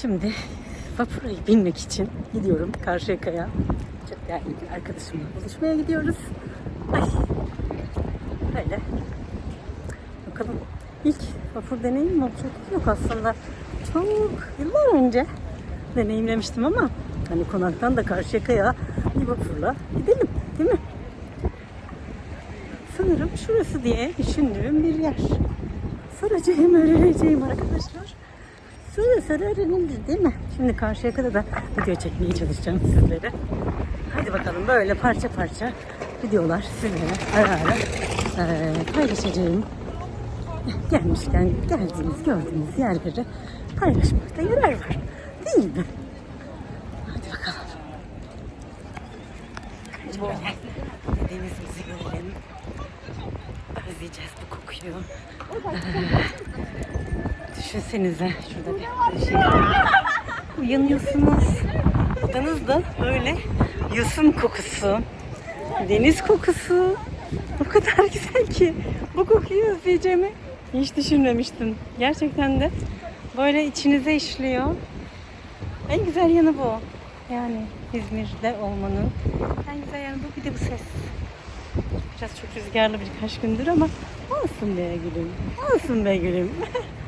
Şimdi vapura binmek için gidiyorum Karşıyaka'ya. Çok değerli bir arkadaşımla buluşmaya gidiyoruz. Ay. Öyle. Bakalım. İlk vapur deneyimim olacak. Yok aslında. Çok yıllar önce deneyimlemiştim ama hani konaktan da Karşıyaka'ya bir vapurla gidelim. Değil mi? Sanırım şurası diye düşündüğüm bir yer. Soracağım, öğreneceğim arkadaşlar. Sonra sonra öğrenilir değil mi? Şimdi karşıya kadar da video çekmeye çalışacağım sizlere. Hadi bakalım böyle parça parça videolar sizlere ara ara eee, paylaşacağım. Gelmişken geldiğiniz gördüğünüz yerleri paylaşmakta yarar var. Değil mi? Hadi bakalım. Şöyle denizimizi görelim. Özleyeceğiz bu kokuyu. Düşünsenize şurada bir şey. Uyanıyorsunuz. Odanızda böyle yosun kokusu, deniz kokusu. O kadar güzel ki bu kokuyu özleyeceğimi hiç düşünmemiştim. Gerçekten de böyle içinize işliyor. En güzel yanı bu. Yani İzmir'de olmanın en güzel yanı bu. Bir de bu ses. Biraz çok rüzgarlı birkaç gündür ama olsun be gülüm. Olsun be gülüm.